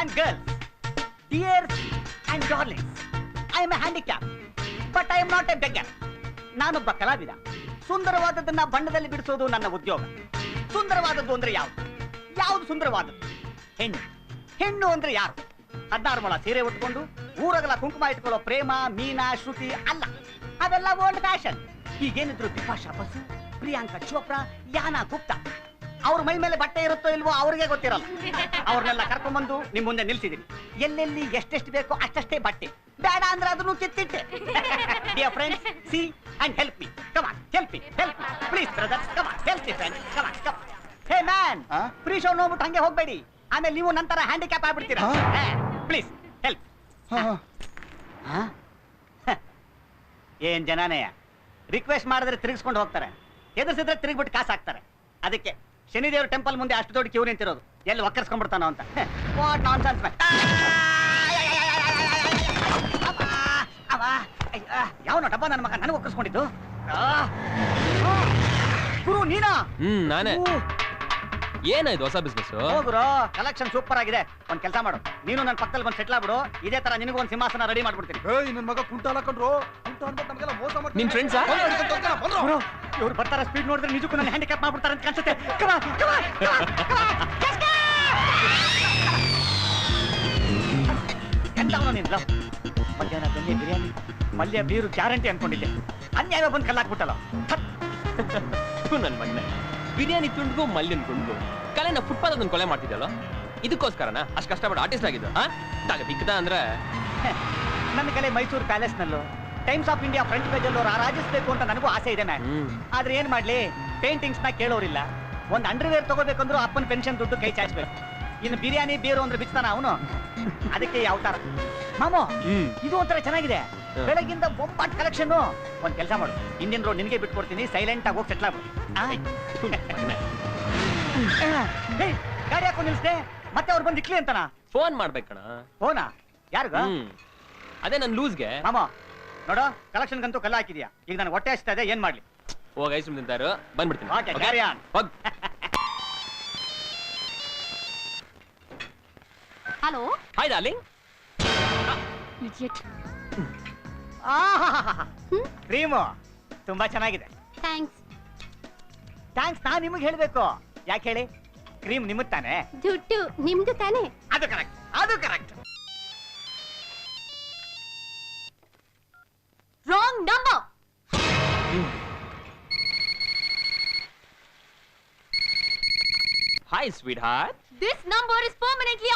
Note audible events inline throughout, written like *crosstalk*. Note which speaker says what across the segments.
Speaker 1: And girls dears and darlings I a a handicap but I am not a beggar ನಾನೊಬ್ಬ ಕಲಾವಿದ. ಸುಂದರವಾದದ್ದನ್ನ ಬಣ್ಣದಲ್ಲಿ ಬಿಡಿಸೋದು ನನ್ನ ಉದ್ಯೋಗ. ಸುಂದರವಾದದ್ದು ಅಂದ್ರೆ ಯಾವುದು? ಯಾವುದು ಸುಂದರವಾದದ್ದು? ಹೆಣ್ಣು. ಹೆಣ್ಣು ಅಂದ್ರೆ ಯಾರು? ಹದಿನಾರು ಮೊಳ ಸೀರೆ ಉಟ್ಕೊಂಡು ಊರಗಲ ಕುಂಕುಮ ಇಟ್ಕೊಳ್ಳೋ ಪ್ರೇಮ, ಮೀನಾ, ಶ್ರುತಿ ಅಲ್ಲ. ಅದೆಲ್ಲ ಓಲ್ಡ್ ಫ್ಯಾಷನ್ ಈಗೇನಿದ್ರು ಬಿಪಾಶಾ ಬಸು, ಪ್ರಿಯಾಂಕಾ ಚೋಪ್ರಾ, ಯಾನಾ ಗುಪ್ತಾ. ಅವ್ರ ಮೈ ಮೇಲೆ ಬಟ್ಟೆ ಇರುತ್ತೋ ಇಲ್ವೋ ಅವ್ರಿಗೆ ಗೊತ್ತಿರಲ್ಲ. ಅವ್ರನ್ನೆಲ್ಲ ಕರ್ಕೊಂಡ್ಬಂದು ನಿಮ್ ಮುಂದೆ ನಿಲ್ಸಿದೀನಿ. ಎಲ್ಲೆಲ್ಲಿ ಎಷ್ಟೆಷ್ಟು ಬೇಕೋ ಅಷ್ಟಷ್ಟೇ ಬಟ್ಟೆ. ಬೇಡ ಅಂದ್ರೆ ಅದನ್ನು ಕಿತ್ತಿಟ್ಟೆ. Dear friends see and help me come on help me help me please brothers help me friends hey man
Speaker 2: ಆ?
Speaker 1: ಫ್ರೀ ಶೋ ನೋಡ್ಬಿಟ್ಟು ಹಂಗೆ ಹೋಗ್ಬೇಡಿ. ಆಮೇಲೆ ನೀವು ನಂತರ ಹ್ಯಾಂಡಿಕ್ಯಾಪ್ ಆಗ್ಬಿಡ್ತೀರಾ?
Speaker 2: ಆ?
Speaker 1: ಪ್ಲೀಸ್ ಹೆಲ್ಪ್
Speaker 2: ಹಾ, ಹಾ.
Speaker 1: ಏನ್ ಜನನೇ ರಿಕ್ವೆಸ್ಟ್ ಮಾಡಿದ್ರೆ ತಿರುಗಿಸ್ಕೊಂಡು ಹೋಗ್ತಾರೆ. ಎದುರಿಸಿದ್ರೆ ತಿರುಗಿಬಿಟ್ಟು ಕಾಸು ಹಾಕ್ತಾರೆ ಅದಕ್ಕೆ ಶನಿದೇವ್ರ ಟೆಂಪಲ್ ಮುಂದೆ ಅಷ್ಟು ದೊಡ್ಡ ಕ್ಯೂ ನಿಂತಿರೋದು. ಎಲ್ಲಿ ಒಕ್ಕರ್ಸ್ಕೊಂಡ್ಬಿಡ್ತಾನೋ ಅಂತ. ವಾಟ್ ನಾನ್ ಸೆನ್ಸ್ ಯಾವನ ಡಬ್ಬ ನನ್ನ ಮಗ ನನಗೆ ಒಕ್ಕರ್ಸ್ಕೊಂಡಿದ್ದು? ಆ! ಗುರು ನೀನಾ?
Speaker 3: ಹ್ಮ್ ನಾನೇ. ಏನಾಯ್ತು ಹೊಸ ಬಿಸ್ನೆಸ್
Speaker 1: ಹೋಗ್ರು ಕಲೆಕ್ಷನ್ ಸೂಪರ್ ಆಗಿದೆ. ಒಂದ್ ಕೆಲಸ ಮಾಡು. ನೀನು ನನ್ನ ಪಕ್ಕದಲ್ಲಿ ಬಂದು ಸೆಟ್ಲ್ ಆಗ್ಬಿಡು. ಇದೇ ತರ ನಿನಗೂ ಒಂದ್ ಸಿಂಹಾಸನ ರೆಡಿ ಮಾಡ್ಬಿಡ್ತೀನಿ.
Speaker 2: ಏಯ್ ನನ್ ಮಗ ಕುಂಟ ಅನ್ಬಿಟ್ಟು ನಮ್ಗೆಲ್ಲ ಮೋಸ.
Speaker 3: ನಿನ್
Speaker 1: ಇವ್ರು ಬರ್ತಾರ ಸ್ಪೀಡ್ ನೋಡಿದ್ರೆ ನಿಜಕ್ಕೂ ನನ್ನ ಹ್ಯಾಂಡಿಕ್ಯಾಪ್ ಮಾಡ್ಬಿಡ್ತಾರೆ ಅಂತ ಕಾಣಿಸುತ್ತೆ! ಎಂತವನು ನೀನು? ಮಧ್ಯಾಹ್ನ ಬೆಣ್ಣೆ ಬಿರಿಯಾನಿ ಮಲ್ಯ ಬೀರು ಗ್ಯಾರಂಟಿ ಅನ್ಕೊಂಡಿದ್ದೆ. ಅನ್ಯಾಯ ಬಂದು ಕಲ್ಲಾಕ್ಬಿಟ್ಟಲ್ಲ. ನನ್ನ
Speaker 3: ನನ್ ಮಗನೆ. ಬಿರಿಯಾನಿ ತುಂಡ್ಗು ಮಲ್ಲಿನ ತುಂಡ್ಗು. ಕಲೆನ ಫುಟ್ಪಾತ್ ಅದನ್ನ ಕೊಲೆ ಮಾಡ್ತಿದ್ದಲ್ಲ ಇದಕ್ಕೋಸ್ಕರನ? ಅಷ್ಟು ಕಷ್ಟಪಟ್ಟು ಆರ್ಟಿಸ್ಟ್ ಆಗಿದ್ದು ಹಾ ತಾಗ ಬಿಕ್ಕದ ಅಂದ್ರೆ? *laughs*
Speaker 1: ನನ್ನ ಕಲೆ ಮೈಸೂರು ಪ್ಯಾಲೇಸ್ ನಲ್ಲೂ Times of India front page ಅಲ್ಲಿ ರಾಜಿಸ್ಬೇಕು ಅಂತ ನನಗೂ ಆಸೆ ಇದೆ ಮ್ಯಾಮ್.
Speaker 3: ಹ್ಮ್.
Speaker 1: ಆದ್ರೆ ಏನ್ ಮಾಡ್ಲಿ? ಪೇಂಟಿಂಗ್ಸ್ನ ಕೇಳೋರಿಲ್ಲ. ಒಂದ್ ಅಂಡರ್ವೇರ್ ತಗೋಬೇಕಂದ್ರು ಅಪ್ಪನ ಪೆನ್ಷನ್ ದುಡ್ಡು ಕೈ ಚಾಚ್ಬೇಕು. ಇನ್ನು ಬಿರಿಯಾನಿ ಬೇರು ಅಂದ್ರೆ ಬಿಚ್ತಾನ ಅವನು? ಅದಕ್ಕೆ ಯಾವ ತರ ಮಾಮು
Speaker 3: ಹ್ಮ್.
Speaker 1: ಇದು ಒಂಥರ ಚೆನ್ನಾಗಿದೆ. ಬೆಳಗಿಂದ ಬೊಂಬಾಟ್ ಕಲೆಕ್ಷನ್ ಒಂದ್ ಕೆಲಸ ಮಾಡು. ಇಂಡಿಯನ್ ರೋಡ್ ನಿನಗೆ ಬಿಟ್ಕೊಡ್ತೀನಿ ಸೈಲೆಂಟ್ ಆಗಿ ಹೋಗಿ ಸೆಟ್ಲ್ ಆಗ್ಬಿಡು. ಗಾಡಿ ಹಾಕೊಂಡು ನಿಲ್ಸ್ದೆ. ಮತ್ತೆ ಅವ್ರು ಬಂದು ಇಕ್ಲಿ ಅಂತನಾ?
Speaker 3: ಫೋನ್ ಮಾಡ್ಬೇಕಣ.
Speaker 1: ಫೋನಾ? ಯಾರಿಗ?
Speaker 3: ಅದೇ ನನ್ ಲೂಸ್ಗೆ.
Speaker 1: ಮಾಮ ನೋಡ ಕಲೆಕ್ಷನ್ ಗಂತೂ ಕಲ್ಲ ಹಾಕಿದ್ಯಾ? ಈಗ ನಾನು ಹೊಟ್ಟೆ ಹಚ್ತಾ ಇದೆ ಏನ್ ಮಾಡ್ಲಿ?
Speaker 3: ಹೋಗ ಐಸ್ ನಿಂತಾರು ಬಂದ್ಬಿಡ್ತೀನಿ. ಹೋಗ್.
Speaker 4: Hello
Speaker 3: hi darling
Speaker 4: idiot
Speaker 1: cream ತುಂಬಾ ಚೆನ್ನಾಗಿದೆ.
Speaker 4: ಥ್ಯಾಂಕ್ಸ್
Speaker 1: ಥ್ಯಾಂಕ್ಸ್ ನಾನ್ ನಿಮಗೆ ಹೇಳ್ಬೇಕು. ಯಾಕೆ ಹೇಳಿ? ಕ್ರೀಮ್ ನಿಮಗ್ ತಾನೆ?
Speaker 4: ದುಡ್ಡು ನಿಮ್ದು ತಾನೇ?
Speaker 1: ಅದು ಕರೆಕ್ಟ್ ಅದು correct.
Speaker 4: Wrong number
Speaker 3: hi sweetheart
Speaker 4: this number is permanently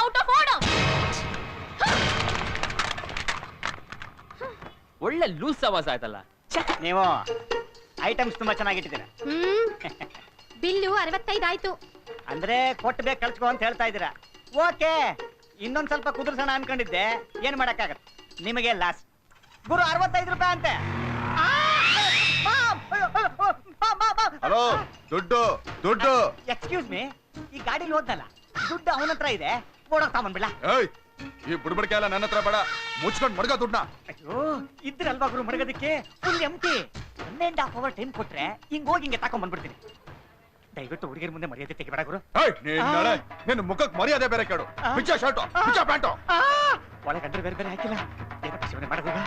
Speaker 3: ಒಳ್ಳೆ ಲೂಸ್ ಸವಾಸ ಆಯ್ತಲ್ಲ.
Speaker 1: ನೀವು ಐಟಮ್ಸ್ ತುಂಬಾ ಚೆನ್ನಾಗಿಟ್ಟಿದ್ದೀರಾ?
Speaker 4: ಹ್ಮ್. ಬಿಲ್ಲು ಅರವತ್ತೈದು ಆಯ್ತು.
Speaker 1: ಅಂದ್ರೆ ಕೊಟ್ಟು ಬೇಕು ಕಳ್ಸ್ಕೊ ಅಂತ ಹೇಳ್ತಾ ಇದ್ದೀರಾ? ಓಕೆ. ಇನ್ನೊಂದ್ ಸ್ವಲ್ಪ ಕುದುರ್ಸೋಣ ಅನ್ಕೊಂಡಿದ್ದೆ. ಏನ್ ಮಾಡಕ್ಕಾಗತ್ತೆ? ನಿಮಗೆ ಲಾಸ್ ಗುರು ಅರವತ್ತೈದು ರೂಪಾಯಿ ಅಂತೆ.
Speaker 2: ಹಲೋ ದುಡ್ಡು ದುಡ್ಡು.
Speaker 1: ಎಕ್ಸ್ಕ್ಯೂಸ್ ಮೀ ಈ ಗಾಡಿಲಿ ಹೋದ್ನಲ್ಲ ದುಡ್ಡು ಅವನತ್ರ ಇದೆ. ಓಡೋಗ್ತಾ ಬಂದ್ಬಿಡ
Speaker 2: ಏಯ್ ಈ ಬುಡ್ಬಡಿಕೆ ಎಲ್ಲ ನನ್ನ ಹತ್ರ ಬೇಡ. ಮುಚ್ಕೊಂಡ್ ಮಡ್ಗ ದುಡ್ಡ
Speaker 1: ಅಯ್ಯೋ ಇದ್ರಲ್ವಾ ಗುರು ಮಡಗೋದಕ್ಕೆ? Full empty one and half hour time ಕೊಟ್ರೆ ಹಿಂಗ್ ಹೋಗಿ ಹಿಂಗೆ ತಕೊಂಡ್ ಬಂದ್ಬಿಡ್ತೀನಿ. ದಯವಿಟ್ಟು ಹುಡುಗಿರ ಮುಂದೆ ಮರ್ಯಾದೆ ತೆಗಿಬೇಡ ಗುರು.
Speaker 2: ನಿನ್ನ ಮುಖಕ್ ಮರ್ಯಾದೆ ಬೇರೆ ಕೇಳು. ಬಿಚ್ಚ ಶರ್ಟು ಬಿಚ್ಚ ಪ್ಯಾಂಟು!
Speaker 1: ಒಳಗಂಡ್ರೆ ಬೇರೆ ಬೇರೆ ಹಾಕಿಲ್ಲ. ಏನಪ್ಪ ಶಿವನೇ ಮಾಡೋದೀಗ